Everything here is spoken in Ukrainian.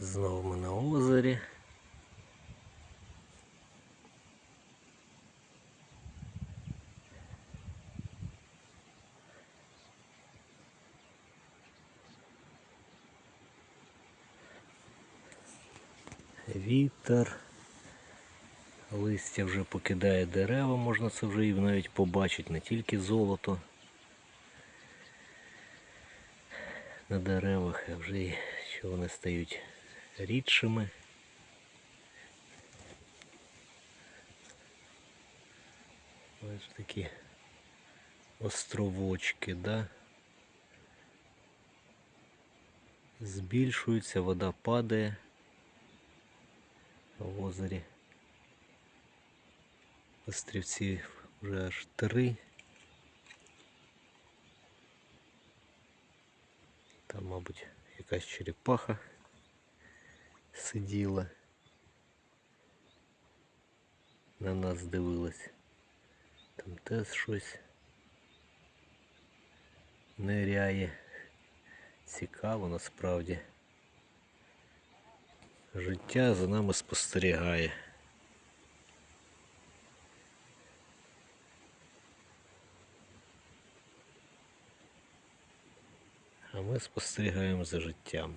Знову ми на озері. Вітер. Листя вже покидає дерева, можна це вже і навіть побачити, не тільки золото на деревах, а вже й що вони стають рідшими. Ось такі островочки, да? Збільшуються, вода падає в озері. Острівців вже аж три. Там, мабуть, якась черепаха сиділа. На нас дивилась. Там теж щось ниряє. Цікаво насправді. Життя за нами спостерігає. А ми спостерігаємо за життям.